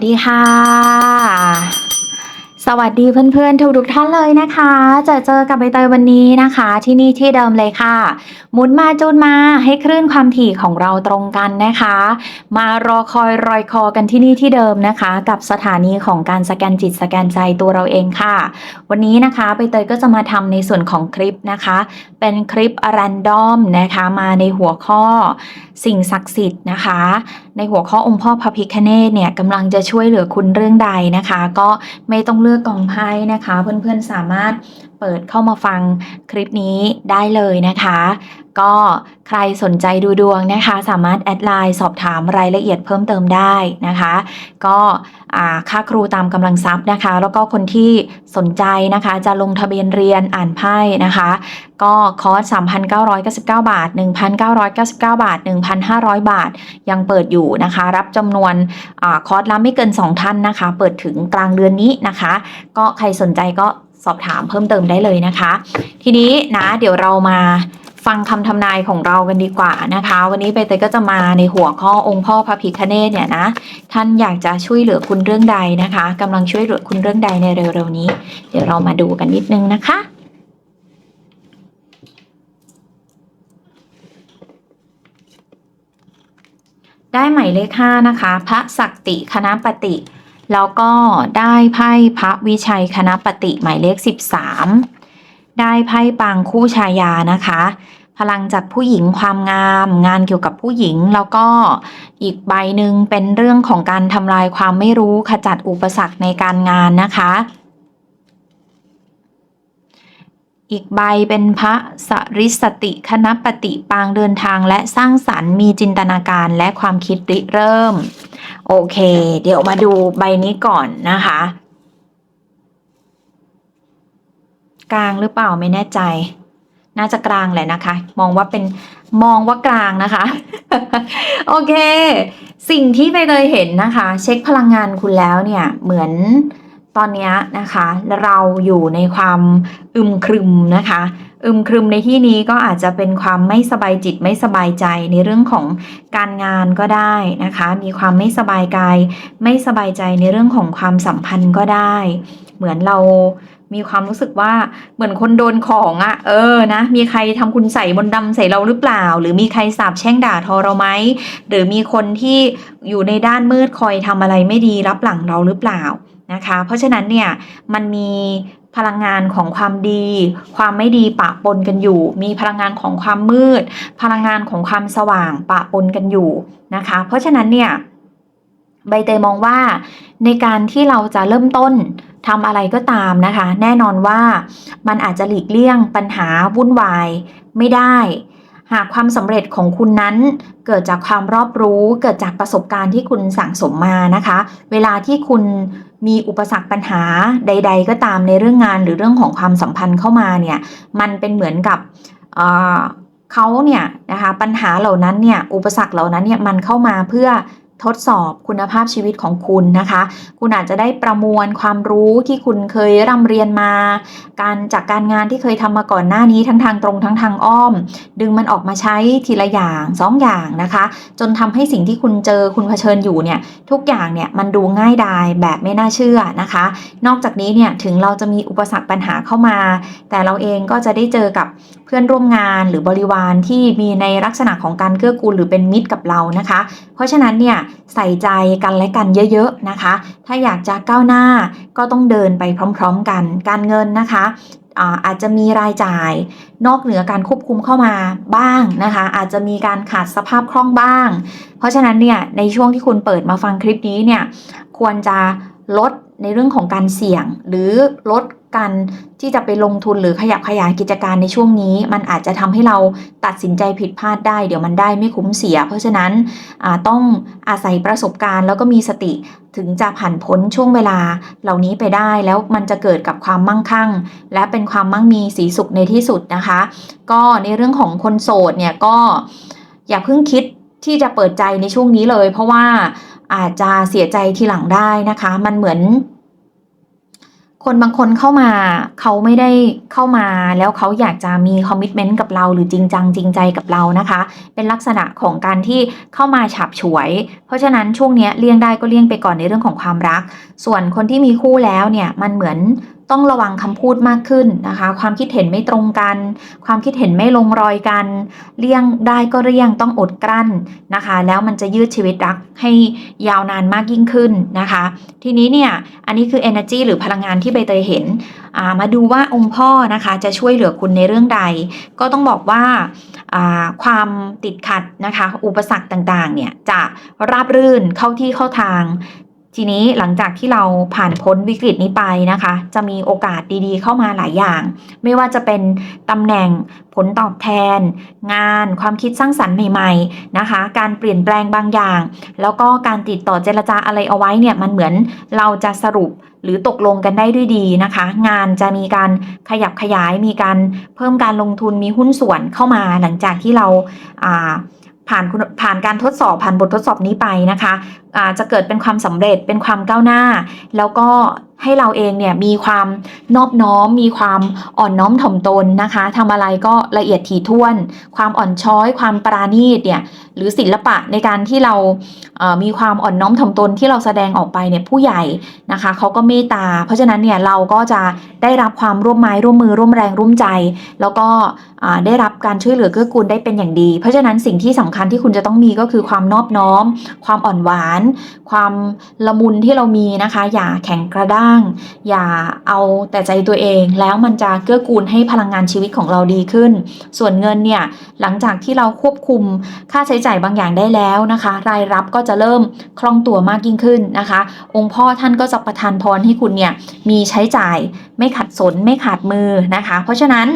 สวัสดีค่ะ สวัสดีเพื่อนๆ ทุกๆท่านเลยนะคะ จะเจอกับใบเตยวันนี้นะคะ ที่นี่ที่เดิมเลยค่ะ หมุนมาจูนมาให้คลื่นความถี่ของเราตรงกันนะคะ มารอคอยรอยคอกันที่นี่ที่เดิมนะคะ กับสถานีของการสแกนจิตสแกนใจตัวเราเองค่ะ วันนี้นะคะใบเตยก็จะมาทำในส่วนของคลิปนะคะ เป็นคลิป r รนดอมนะคะมาในหัวข้อสิ่งศักดิ์สิทธิ์นะคะ ในหัวข้อองค์พ่อพระพิคเนตเนี่ยกำลังจะช่วยเหลือคุณเรื่องใดนะคะ ก็ไม่ต้องเลือกกองไพ่นะคะ เพื่อนๆสามารถ เปิดเข้ามาฟังคลิปนี้ได้เลยนะคะ ก็ใครสนใจดูดวงนะคะ สามารถแอดไลน์สอบถามรายละเอียดเพิ่มเติมได้นะคะ ก็ค่าครูตามกำลังทรัพย์นะคะ แล้วก็คนที่สนใจนะคะจะลงทะเบียนเรียนอ่านไพ่นะคะ ก็คอร์ส 3,999 บาท 1,999 บาท 1,500 บาท ยังเปิดอยู่นะคะ รับจำนวนอคอร์สละไม่เกิน 2 ท่านนะคะ เปิดถึงกลางเดือนนี้นะคะ ก็ใครสนใจก็ สอบถามเพิ่มเติมได้เลยนะคะ ทีนี้นะเดี๋ยวเรามาฟังคำทำนายของเรากันดีกว่านะคะ วันนี้ใบเตยก็จะมาในหัวข้อองค์พ่อพระพิคเนตเนี่ยนะท่านอยากจะช่วยเหลือคุณเรื่องใดนะคะกำลังช่วยเหลือคุณเรื่องใดในเร็วๆนี้ เดี๋ยวเรามาดูกันนิดนึงนะคะได้หมายเลขห้านะคะ พระศักติคณะปฏิ แล้วก็ได้ไพ่พระวิชัยคณะปฏิหมายเลข 13 ได้ไพ่ปางคู่ชายานะคะ พลังจากผู้หญิงความงาม งานเกี่ยวกับผู้หญิง แล้วก็อีกใบหนึ่งเป็นเรื่องของการทำลายความไม่รู้ขจัดอุปสรรคในการงานนะคะอีกใบเป็นพระสริสติคณปฏิปางเดินทางและสร้างสรรค์มีจินตนาการและความคิดริเริ่ม โอเค เดี๋ยวมาดูใบนี้ก่อนนะคะ กลางหรือเปล่าไม่แน่ใจ น่าจะกลางแหละนะคะ มองว่าเป็นมองว่ากลางนะคะ โอเค สิ่งที่ไปเลยเห็นนะคะ เช็คพลังงานคุณแล้วเนี่ย เหมือน ตอนนี้นะคะเราอยู่ในความอึมครึมนะคะ อึมครึมในที่นี้ก็อาจจะเป็นความไม่สบายจิตไม่สบายใจในเรื่องของการงานก็ได้นะคะ มีความไม่สบายกายไม่สบายใจในเรื่องของความสัมพันธ์ก็ได้ เหมือนเรามีความรู้สึกว่าเหมือนคนโดนของอะ่ะ เออนะ มีใครทำคุณใส่มนต์ดำใส่เราหรือเปล่า หรือมีใครสาบแช่งด่าทอเราไหมหรือมีคนที่อยู่ในด้านมืดคอยทำอะไรไม่ดีรับหลังเราหรือเปล่า นะคะ เพราะฉะนั้นเนี่ยมันมีพลังงานของความดี ความไม่ดีปะปนกันอยู่ มีพลังงานของความมืด พลังงานของความสว่างปะปนกันอยู่นะคะ เพราะฉะนั้นเนี่ยใบเตยมองว่าในการที่เราจะเริ่มต้นทำอะไรก็ตามนะคะ แน่นอนว่ามันอาจจะหลีกเลี่ยงปัญหาวุ่นวายไม่ได้ หากความสำเร็จของคุณนั้นเกิดจากความรอบรู้ เกิดจากประสบการณ์ที่คุณสั่งสมมานะคะ เวลาที่คุณมีอุปสรรคปัญหาใด ๆ ก็ตามในเรื่องงานหรือเรื่องของความสัมพันธ์เข้ามาเนี่ยมันเป็นเหมือนกับเขาเนี่ยนะคะปัญหาเหล่านั้นเนี่ยอุปสรรคเหล่านั้นเนี่ยมันเข้ามาเพื่อ ทดสอบคุณภาพชีวิตของคุณนะคะ คุณอาจจะได้ประมวลความรู้ที่คุณเคยร่ำเรียนมา การจากการงานที่เคยทำมาก่อนหน้านี้ทั้งทางตรงทั้งทางอ้อม ดึงมันออกมาใช้ทีละอย่างสองอย่างนะคะ จนทำให้สิ่งที่คุณเจอคุณเผชิญอยู่เนี่ยทุกอย่างเนี่ยมันดูง่ายดายแบบไม่น่าเชื่อนะคะ นอกจากนี้เนี่ยถึงเราจะมีอุปสรรคปัญหาเข้ามา แต่เราเองก็จะได้เจอกับเพื่อนร่วมงานหรือบริวารที่มีในลักษณะของการเกื้อกูลหรือเป็นมิตรกับเรานะคะ เพราะฉะนั้นเนี่ยใส่ใจกันและกันเยอะๆนะคะ ถ้าอยากจะก้าวหน้าก็ต้องเดินไปพร้อมๆกัน การเงินนะคะอาจจะมีรายจ่ายนอกเหนือการควบคุมเข้ามาบ้างนะคะ อาจจะมีการขาดสภาพคล่องบ้าง เพราะฉะนั้นเนี่ยในช่วงที่คุณเปิดมาฟังคลิปนี้เนี่ยควรจะลด ในเรื่องของการเสี่ยง หรือลดการที่จะไปลงทุนหรือขยับขยายกิจการในช่วงนี้ มันอาจจะทำให้เราตัดสินใจผิดพลาดได้ เดี๋ยวมันได้ไม่คุ้มเสีย เพราะฉะนั้นต้องอาศัยประสบการณ์ แล้วก็มีสติถึงจะผ่านพ้นช่วงเวลาเหล่านี้ไปได้ แล้วมันจะเกิดกับความมั่งคั่ง และเป็นความมั่งมีสีสุขในที่สุดนะคะ ก็ในเรื่องของคนโสดเนี่ยก็อย่าเพิ่งคิดที่จะเปิดใจในช่วงนี้เลย เพราะว่าอาจจะเสียใจทีหลังได้นะคะ มันเหมือน คนบางคนเข้ามาเขาไม่ได้เข้ามาแล้วเขาอยากจะมีคอมมิชเมนต์กับเราหรือจริงจังจริงใจกับเรานะคะ เป็นลักษณะของการที่เข้ามาฉับฉวย เพราะฉะนั้นช่วงนี้เลี่ยงได้ก็เลี่ยงไปก่อนในเรื่องของความรัก ส่วนคนที่มีคู่แล้วเนี่ยมันเหมือน ต้องระวังคำพูดมากขึ้นนะคะ ความคิดเห็นไม่ตรงกัน ความคิดเห็นไม่ลงรอยกัน เลี่ยงได้ก็เลี่ยงต้องอดกลั้นนะคะ แล้วมันจะยืดชีวิตรักให้ยาวนานมากยิ่งขึ้นนะคะ ทีนี้เนี่ยอันนี้คือ energy หรือพลังงานที่ใบเตยเห็นมาดูว่าองค์พ่อนะคะจะช่วยเหลือคุณในเรื่องใด ก็ต้องบอกว่าอ่าความติดขัดนะคะ อุปสรรคต่างๆเนี่ยจะราบรื่นเข้าที่เข้าทาง ทีนี้หลังจากที่เราผ่านพ้นวิกฤตนี้ไปนะคะ จะมีโอกาสดีๆ เข้ามาหลายอย่าง ไม่ว่าจะเป็นตำแหน่งผลตอบแทน งานความคิดสร้างสรรค์ใหม่ ๆนะคะ การเปลี่ยนแปลงบางอย่าง แล้วก็การติดต่อเจรจาอะไรเอาไว้เนี่ยมันเหมือนเราจะสรุปหรือตกลงกันได้ด้วยดีนะคะ งานจะมีการขยับขยายมีการเพิ่มการลงทุนมีหุ้นส่วนเข้ามาหลังจากที่เราอ่า ผ่านผ่านการทดสอบผ่านบททดสอบนี้ไปนะคะอาจะเกิดเป็นความสำเร็จเป็นความก้าวหน้า แล้วก็ ให้เราเองเนี่ยมีความนอบน้อม มีความอ่อนน้อมถ่อมตนนะคะทำอะไรก็ละเอียดถี่ถ้วน ความอ่อนช้อย ความปราณีตเนี่ยหรือศิลปะในการที่เราเอ่อมีความอ่อนน้อมถ่อมตนที่เราแสดงออกไปเนี่ยผู้ใหญ่นะคะเขาก็เมตตา เพราะฉะนั้นเนี่ยเราก็จะได้รับความร่วมไม้ร่วมมือร่วมแรงร่วมใจ แล้วก็อ่าได้รับการช่วยเหลือเกื้อกูลได้เป็นอย่างดี เพราะฉะนั้นสิ่งที่สำคัญที่คุณจะต้องมีก็คือความนอบน้อม ความอ่อนหวาน ความละมุนที่เรามีนะคะ อย่าแข็งกระด้างอย่าเอาแต่ใจตัวเองแล้วมันจะเกื้อกูลให้พลังงานชีวิตของเราดีขึ้น ส่วนเงินเนี่ยหลังจากที่เราควบคุมค่าใช้จ่ายบางอย่างได้แล้วนะคะ รายรับก็จะเริ่มคล่องตัวมากยิ่งขึ้นนะคะ องค์พ่อท่านก็จะประทานพรให้คุณเนี่ยมีใช้จ่ายไม่ขัดสนไม่ขาดมือนะคะ เพราะฉะนั้น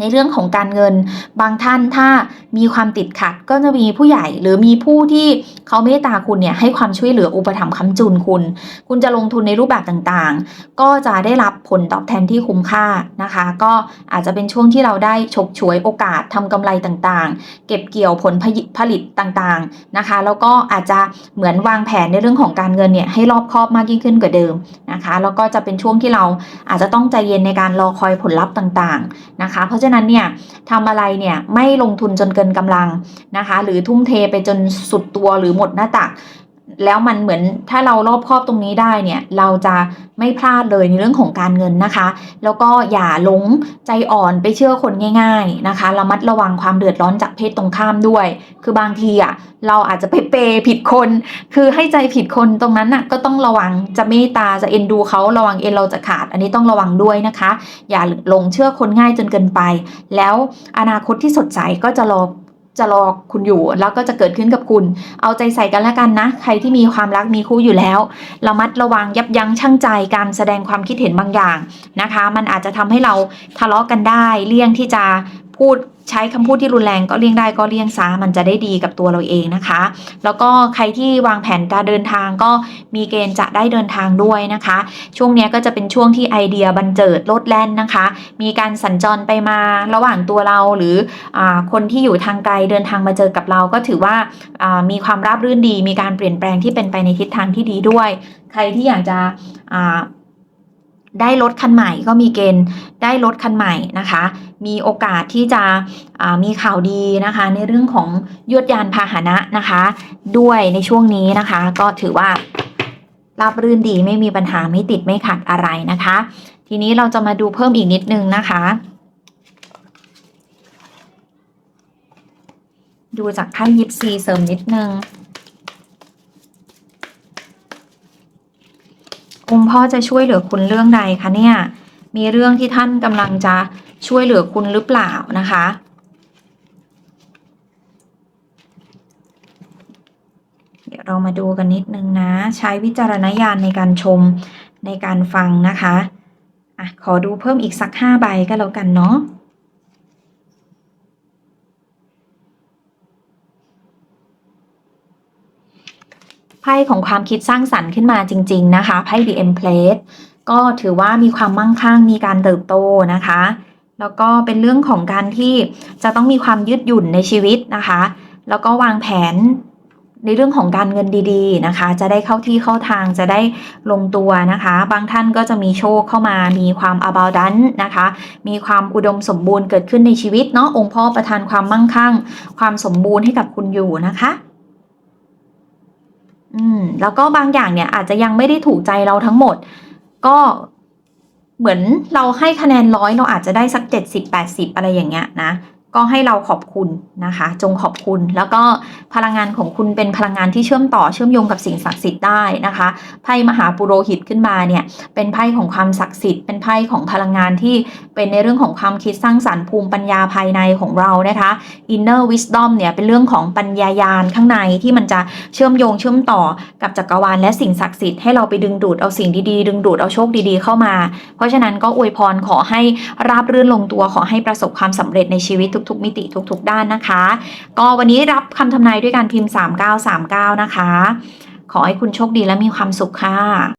ในเรื่องของการเงินบางท่านถ้ามีความติดขัดก็จะมีผู้ใหญ่หรือมีผู้ที่ เขาเมตตาคุณเนี่ยให้ความช่วยเหลืออุปถัมภ์ค้ำจุนคุณ คุณจะลงทุนในรูปแบบต่างๆ ก็จะได้รับผลตอบแทนที่คุ้มค่านะคะ ก็อาจจะเป็นช่วงที่เราได้ฉกฉวยโอกาสทำกำไรต่างๆ เก็บเกี่ยวผลผลิตผลิตต่างๆนะคะ แล้วก็อาจจะเหมือนวางแผนในเรื่องของการเงินเนี่ยให้รอบคอบมากยิ่งขึ้นกว่าเดิมนะคะ แล้วก็จะเป็นช่วงที่เราอาจจะต้องใจเย็นในการรอคอยผลลัพธ์ต่างๆนะคะ เพราะฉะนั้นเนี่ยทำอะไรเนี่ยไม่ลงทุนจนเกินกำลังนะคะ หรือทุ่มเทไปจนสุดตัวหรือหมดหน้าตัก แล้วมันเหมือนถ้าเรารอบครอบตรงนี้ได้เนี่ย เราจะไม่พลาดเลยในเรื่องของการเงินนะคะ แล้วก็อย่าหลงใจอ่อนไปเชื่อคนง่าย ๆนะคะ ระมัดระวังความเดือดร้อนจากเพศตรงข้ามด้วย คือบางทีอะเราอาจจะไปเปย์ผิดคน คือให้ใจผิดคนตรงนั้นน่ะก็ต้องระวังจะเมตตาจะเอ็นดูเขาระวังเอ็นเราจะขาด อันนี้ต้องระวังด้วยนะคะ อย่าหลงเชื่อคนง่ายจนเกินไป แล้วอนาคตที่สดใสก็จะรอ จะรอคุณอยู่แล้วก็จะเกิดขึ้นกับคุณ เอาใจใส่กันแล้วกันนะ ใครที่มีความรักมีคู่อยู่แล้วระมัดระวังยับยั้งชั่งใจการแสดงความคิดเห็นบางอย่างนะคะ มันอาจจะทำให้เราทะเลาะกันได้ เลี่ยงที่จะ พูดใช้คำพูดที่รุนแรงก็เลี่ยงได้ก็เลี่ยงซะมันจะได้ดีกับตัวเราเองนะคะ แล้วก็ใครที่วางแผนการเดินทางก็มีเกณฑ์จะได้เดินทางด้วยนะคะ ช่วงนี้ก็จะเป็นช่วงที่ไอเดียบันเจิดโลดแล่นนะคะ มีการสัญจรไปมาระหว่างตัวเราหรืออคนที่อยู่ทางไกลเดินทางมาเจอกับเราก็ถือว่าามีความราบรื่นดี มีการเปลี่ยนแปลงที่เป็นไปในทิศทางที่ดีด้วย ใครที่อยากจะ ได้รถคันใหม่ก็มีเกณฑ์ได้รถคันใหม่นะคะ มีโอกาสที่จะมีข่าวดีนะคะ ในเรื่องของยวดยานพาหนะนะคะ ด้วยในช่วงนี้นะคะ ก็ถือว่าราบรื่นดีไม่มีปัญหาไม่ติดไม่ขัดอะไรนะคะ ทีนี้เราจะมาดูเพิ่มอีกนิดนึงนะคะ ดูจากไพ่ยิปซีเสริมนิดนึง องค์พ่อจะช่วยเหลือคุณเรื่องใดคะเนี่ย มีเรื่องที่ท่านกำลังจะช่วยเหลือคุณหรือเปล่านะคะ เดี๋ยวเรามาดูกันนิดนึงนะ ใช้วิจารณญาณในการชมในการฟังนะคะอะขอดูเพิ่มอีกสักห้าใบก็แล้วกันเนาะ ไพ่ของความคิดสร้างสรรค์ขึ้นมาจริง ๆ นะคะไพ่ The Empress ก็ถือว่ามีความมั่งคั่งมีการเติบโตนะคะ แล้วก็เป็นเรื่องของการที่จะต้องมีความยืดหยุ่นในชีวิตนะคะ แล้วก็วางแผนในเรื่องของการเงินดีๆนะคะ จะได้เข้าที่เข้าทางจะได้ลงตัวนะคะ บางท่านก็จะมีโชคเข้ามามีความ abundant นะคะ มีความอุดมสมบูรณ์เกิดขึ้นในชีวิตเนาะองค์พ่อประทานความมั่งคั่ง ความสมบูรณ์ให้กับคุณอยู่นะคะ อืมแล้วก็บางอย่างเนี่ยอาจจะยังไม่ได้ถูกใจเราทั้งหมด ก็เหมือนเราให้คะแนนร้อยเราอาจจะได้สัก 70 80 อะไรอย่างเงี้ยนะ ก็ให้เราขอบคุณนะคะ จงขอบคุณ แล้วก็พลังงานของคุณเป็นพลังงานที่เชื่อมต่อเชื่อมโยงกับสิ่งศักดิ์สิทธิ์ได้นะคะไพ่มหาปุโรหิตขึ้นมาเนี่ยเป็นไพ่ของความศักดิ์สิทธิ์เป็นไพ่ของพลังงานที่เป็นในเรื่องของความคิดสร้างสรรค์ภูมิปัญญาภายในของเรานะคะ inner wisdom เนี่ยเป็นเรื่องของปัญญายาณข้างในที่มันจะเชื่อมโยงเชื่อมต่อกับจักรวาลและสิ่งศักดิ์สิทธิ์ให้เราไปดึงดูดเอาสิ่งดีๆดึงดูดเอาโชคดีๆเข้ามา เพราะฉะนั้นก็อวยพรขอให้ราบรื่นลงตัวขอให้ประสบความสำเร็จในชีวิตทุกๆ มิติทุกๆ ด้านนะคะ ก็วันนี้รับคำทำนายด้วยการพิมพ์ 3939 นะคะ ขอให้คุณโชคดีและมีความสุขค่ะ